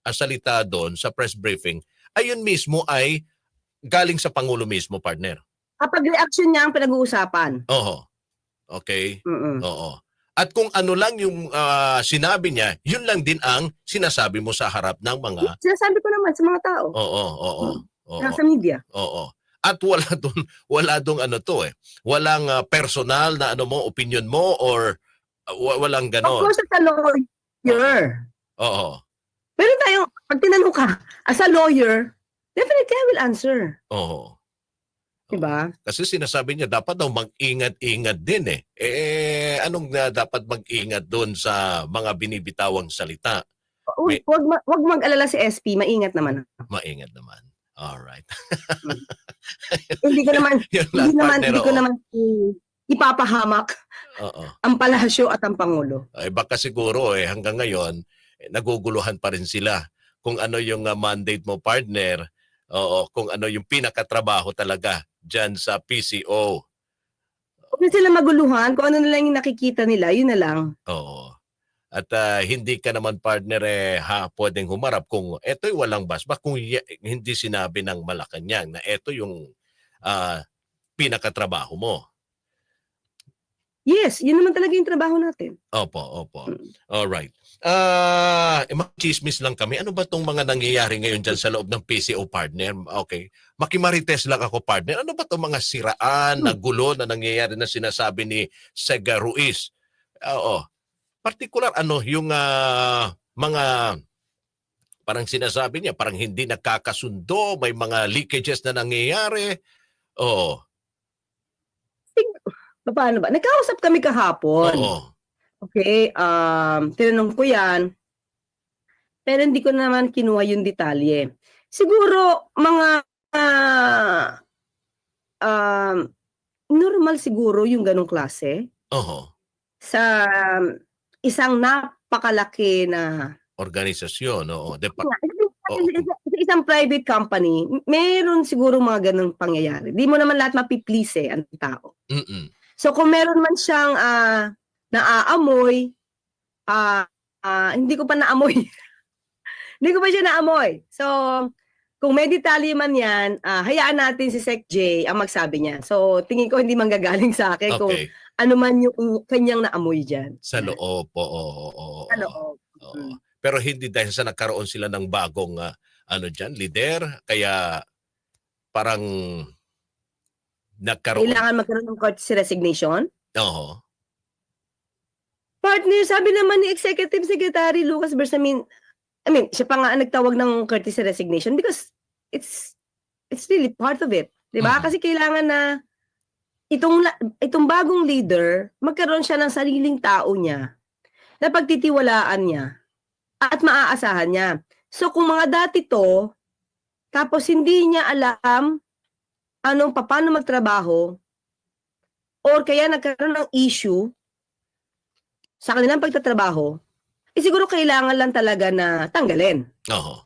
ang salita doon sa press briefing, ayun mismo ay galing sa Pangulo mismo, partner. Kapag reaction niya ang pinag-uusapan. Oo. Okay? Mm-mm. Oo. At kung ano lang yung ah, sinabi niya, yun lang din ang sinasabi mo sa harap ng mga Sinasabi ko naman sa mga tao. Oo, oo. Oo. Nasa media. Oo. At wala doon wala doon ano to eh. Walang ah, personal na ano mo, opinion mo or ah, wa- walang Of ganon. course, as a lawyer. Oo. Pero tayo, pag tinanong ka, as a lawyer, definitely I will answer. Oo. Diba? Kasi sinasabi niya dapat daw mag-ingat-ingat din eh. Eh anong na dapat mag-ingat doon sa mga binibitawang salita? Huwag, May- huwag, ma- huwag mag-alala si SP, maingat naman. Maingat naman. All right. hindi ko naman, hindi naman, hindi ko naman ipapahamak Oo. ang palasyo at ang pangulo. Ay baka siguro eh hanggang ngayon naguguluhan pa rin sila kung ano yung ah, mandate mo partner. Oo, kung ano yung pinakatrabaho talaga diyan sa PCO. Huwag na sila maguluhan, kung ano na lang yung nakikita nila, yun na lang. Oo. At ah, hindi ka naman partner eh ha pwedeng humarap kung eto'y walang basbas kung hindi sinabi ng Malacanang na eto yung ah, pinakatrabaho mo. Yes, yun naman talaga yung trabaho natin. Opo, opo. Mm. All right. Ah, uh, chismis lang kami. Ano ba tong mga nangyayari ngayon diyan sa loob ng PCO partner? Okay. Makimarites lang ako partner. Ano ba tong mga siraan na gulo na nangyayari na sinasabi ni Sega Ruiz? Oo. Partikular ano yung ah, mga parang sinasabi niya, parang hindi nagkakasundo, may mga leakages na nangyayari. Oo. Paano ba? Nagkausap kami kahapon. Oo. Okay, um, tinanong ko yan. Pero hindi ko naman kinuha yung detalye. Siguro, mga ah, um, normal siguro yung ganong klase Oo. sa um, isang napakalaki na Organisasyon, oo. Depart- sa isang private company, meron siguro mga ganong pangyayari. Di mo naman lahat mapiplease eh, ang tao. Mm-mm. So kung meron man siyang ah, naaamoy, ah, ah, hindi ko pa naamoy. hindi ko pa siya naamoy. So kung may detalye man yan, ah, hayaan natin si Sec J ang magsabi niya. So tingin ko hindi manggagaling sa akin kung Okay. ano man yung kanyang naamoy dyan. Sa loob, oo. oo, oo, Sa oo. loob. Oo. Mm. Pero hindi dahil sa nagkaroon sila ng bagong ah, ano diyan, leader, kaya parang nagkaroon. Kailangan magkaroon ng courtesy resignation. Oo. Partner, sabi naman ni Executive Secretary Lucas Bersamin, I mean, siya pa nga ang nagtawag ng courtesy resignation because it's it's really part of it. 'Di ba? Mhm. Kasi kailangan na itong itong bagong leader, magkaroon siya ng sariling tao niya na pagtitiwalaan niya at maaasahan niya. So kung mga dati to, tapos hindi niya alam anong paano magtrabaho or kaya nagkaroon ng issue sa kanilang pagtatrabaho, eh siguro kailangan lang talaga na tanggalin. Oo.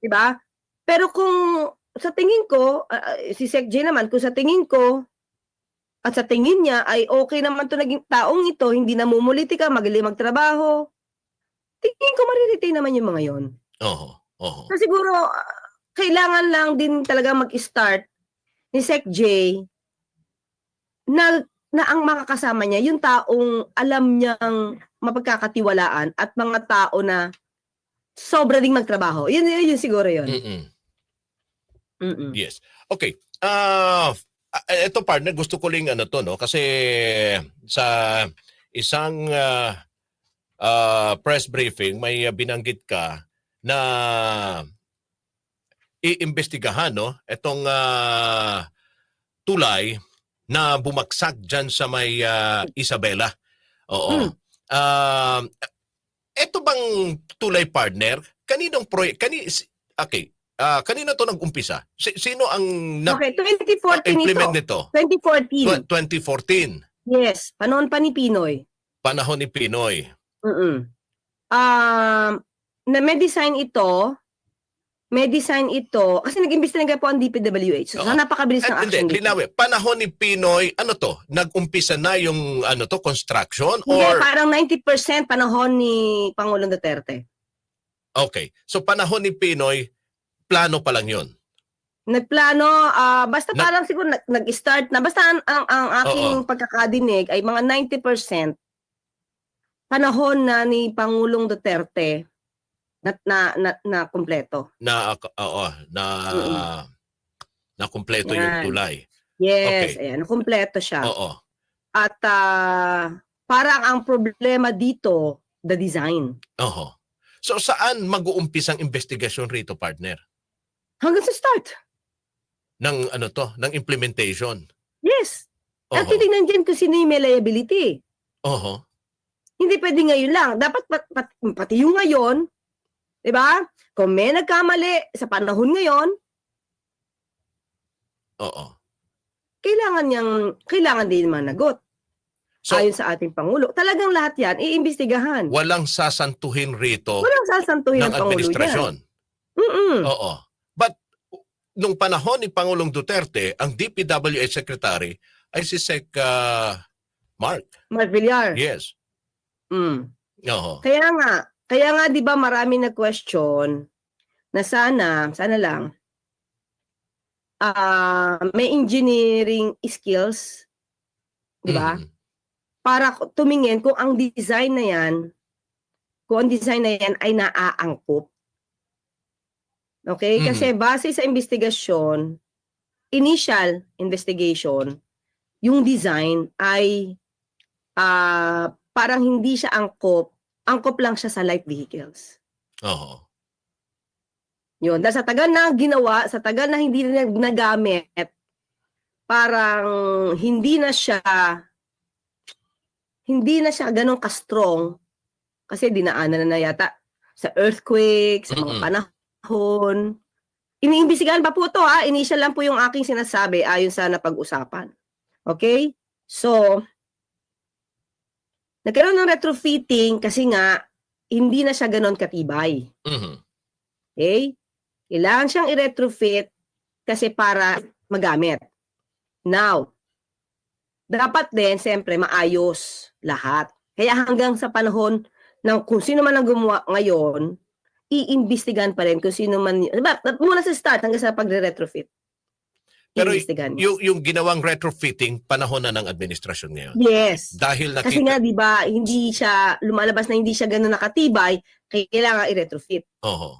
'Di ba? Pero kung sa tingin ko, ah, si Sec J naman, kung sa tingin ko, at sa tingin niya ay okay naman to naging taong ito, hindi namumulitika, magaling magtrabaho, tingin ko mariretain naman yung mga yon. Oo. Oo. So siguro, ah, kailangan lang din talaga mag-start ni Sec J na, na ang mga kasama niya, yung taong alam niyang mapagkakatiwalaan at mga tao na sobra ding magtrabaho. Yun, yun, yun siguro yun. Mm-mm. Mm-mm. Yes. Okay. Ah, uh, ito partner, gusto ko lang ano to no kasi sa isang ah, ah, press briefing may ah, binanggit ka na iimbestigahan no itong ah, tulay na bumagsak diyan sa may ah, Isabela. Oo. Hmm. Ah, ito bang tulay partner? Kaninong proyek? Kani Okay. Ah, kanina to nag-umpisa? Si- sino ang Okay, 2014 na-implement ito. nito? 2014. Tw- 2014. Yes, panahon pa ni Pinoy. Panahon ni Pinoy. Mm Um, na may design ito, may design ito, kasi nag-imbestiga po ang DPWH. So, Oo. napakabilis ng At action hindi, dito. linawin. Panahon ni Pinoy, ano to? Nag-umpisa na yung ano to, construction? Hindi, Or, parang 90% panahon ni Pangulong Duterte. Okay. So panahon ni Pinoy, plano pa lang yun. Nagplano, ah, basta Na- parang siguro nag- nag-start na, basta ang, ang, ang aking pagkakadinig ay mga 90% panahon na ni Pangulong Duterte na, na, na, na kumpleto. Na, oo, na, Mm. na kumpleto yung tulay. Yes, Okay. ayan, kumpleto siya. Oo. At ah, parang ang problema dito, the design. Oo. So saan mag-uumpisang investigasyon rito, partner? Hanggang sa start. Ng ano to, ng implementation. Yes. At Oo. titingnan dyan kung sino yung may liability. Oo. Hindi pwede ngayon lang. Dapat pat, pat- pati yung ngayon, di ba? Kung may nagkamali sa panahon ngayon, Oo. kailangan niyang, kailangan din managot. So ayon sa ating Pangulo. Talagang lahat yan, iimbestigahan. walang sasantuhin rito Walang sasantuhin ng ng Pangulo administrasyon. dyan. Mm-mm. Oo. But nung panahon ni Pangulong Duterte, ang DPWH Secretary ay si Sec ah, Mark. Mark Villar. Yes. Mm. Oo. Kaya nga, kaya nga 'di ba marami na question na sana, sana lang ah may engineering skills, 'di ba? Mhm. Para tumingin kung ang design na 'yan, kung ang design na 'yan ay naaangkop. Okay? Mhm. Kasi base sa investigasyon, initial investigation, yung design ay ah parang hindi siya angkop, angkop lang siya sa light vehicles. Oo. Yun. Dahil sa tagal na ginawa, sa tagal na hindi na nagamit, parang hindi na siya hindi na siya ganun ka-strong kasi dinaanan na, na yata sa earthquake, sa mga panahon. Iniimbestigahan pa po to ha. Initial lang po yung aking sinasabi ayon sa napag-usapan. Okay? So, nagkaroon ng retrofitting kasi nga hindi na siya ganun katibay. Mhm. Okay? Kailangan siyang i-retrofit kasi para magamit. Now, dapat din, siyempre, maayos lahat. Kaya hanggang sa panahon ng kung sino man ang gumawa ngayon, iimbestigahan pa rin kung sino man. Diba? Mula sa start hanggang sa pagre-retrofit. Pero. Yung, yung ginawang retrofitting, panahon na ng administrasyon ngayon. Yes. Dahil Kasi nakita... nga, di ba, hindi siya, lumalabas na hindi siya ganun nakatibay, kaya kailangan i-retrofit. Oo.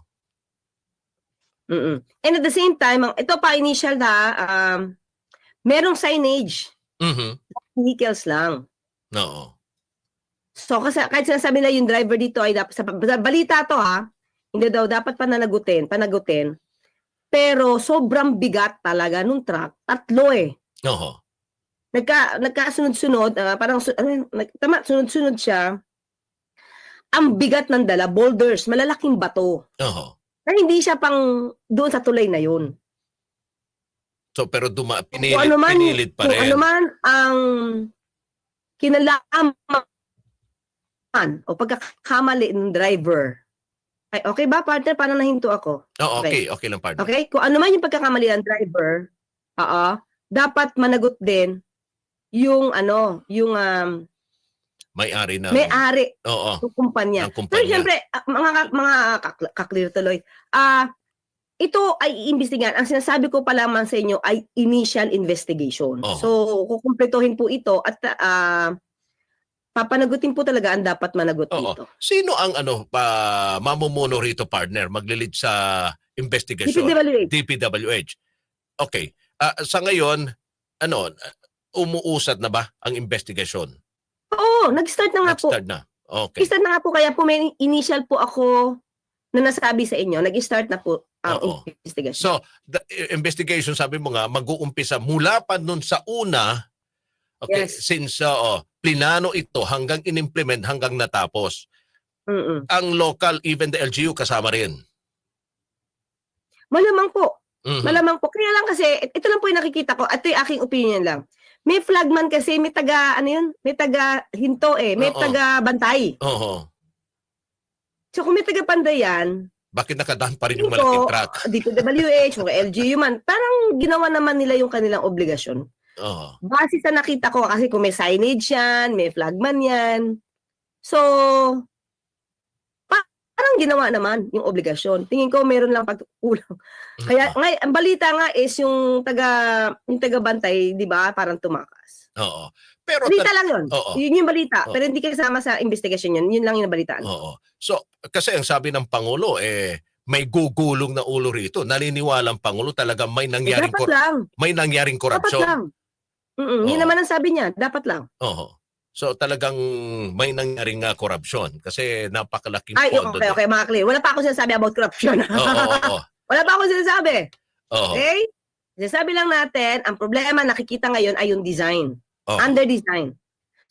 mm And at the same time, ito pa initial na, um, merong signage, Mhm. vehicles lang. Oo. So kasi kahit sinasabi na yung driver dito ay dapat, sa, sa balita to ha, hindi daw dapat pananagutin, panagutin. Pero sobrang bigat talaga nung truck, tatlo eh. Oo. Nagka, nagkasunod-sunod, ah, parang nag, tama, sunod-sunod siya. Ang bigat ng dala, boulders, malalaking bato. Oo. Na hindi siya pang doon sa tulay na yun. So pero duma Kung pinilit, ano man, pinilit pa kung rin. ano man ang kinalaman o pagkakamali ng driver. Ay, okay ba, partner? Paano nahinto ako? Oo, okay, okay lang partner. Okay? Kung ano man yung pagkakamali ng driver, oo, dapat managot din yung ano, yung um, May-ari ng may-ari Oo, ng kumpanya. ng Pero kumpanya. siyempre, ah, mga mga kak- kaklear tuloy. Ah, ito ay iimbestigahan. Ang sinasabi ko pa lamang sa inyo ay initial investigation. Oo. So, kukumpletuhin po ito at ah, papanagutin po talaga ang dapat managot Oo. dito. Sino ang ano pa mamumuno rito partner maglilid sa investigation? DPWH. DPWH. Okay. Ah, sa ngayon, ano, umuusad na ba ang investigasyon? Oo, nag-start na nga po. Nag-start na. Okay. Nag-start na nga po kaya po may initial po ako na nasabi sa inyo. Nag-start na po ang Oo. investigation. So, the i- investigation, sabi mo nga, mag-uumpisa mula pa nun sa una, okay, Yes. since, oo, plinano ito hanggang in-implement, hanggang natapos. Mm-mm. Ang local, even the LGU, kasama rin. Malamang po. Mhm. Malamang po. Kaya lang kasi, ito lang po yung nakikita ko. At ito yung aking opinion lang. May flagman kasi, may taga, ano yun? May taga hinto eh. May Oo. taga bantay. Oo. So kung may taga bantay yan, Bakit nakadaan pa rin yung Dito, malaking truck? DPWH, mga LGU man, parang ginawa naman nila yung kanilang obligasyon. Oo. Base sa nakita ko, kasi kung may signage yan, may flagman yan. So, pa- parang ginawa naman yung obligasyon. Tingin ko meron lang pagkulang. Kaya ngay, ang balita nga is yung taga yung taga bantay, 'di ba? Parang tumakas. Oo. Pero Balita lang 'yun. Oo. Yun yung balita, Oo. pero hindi kasama sa investigation 'yun. Yun lang yung nabalitaan. Oo. So, kasi ang sabi ng Pangulo, eh, may gugulong na ulo rito. Naniniwala ang Pangulo talaga may Eh, nangyaring, dapat kor- lang. may nangyaring Dapat korupsyon. lang. Mm Yun Oo. naman ang sabi niya, dapat lang. Oo. So talagang may nangyaring uh, korupsyon kasi napakalaking Ay, pondo. okay, okay, mga clear. Wala pa ako sinasabi about corruption. Oo, oo, oo. Wala pa ako sinasabi. Oo. Okay? Sinasabi lang natin, ang problema nakikita ngayon ay yung design. Oo. Under design.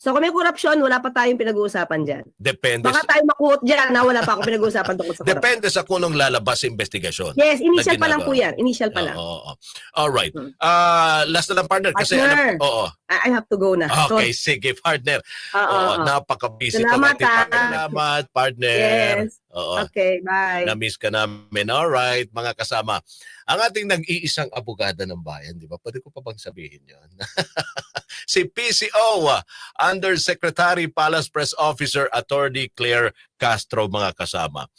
So kung may corruption, wala pa tayong pinag-uusapan dyan. Depende Baka tayo makuot dyan na wala pa ako pinag-uusapan tungkol sa corruption. depende sa kunong lalabas sa investigasyon. Yes, initial pa lang po yan. Initial pa lang. oo, oo. All right. Hmm. Ah, last na lang partner kasi Partner. ano, oo. I, I have to go na. Okay, sige partner. So, oo, Oo, oo. napaka-busy Salamat, ah. Salamat partner. Yes. Oo. Okay, bye. Na-miss ka namin. All right, mga kasama. Ang ating nag-iisang abogada ng bayan, di ba? Pwede ko pa bang sabihin yon? si PCO, Undersecretary Palace Press Officer Attorney Claire Castro, mga kasama.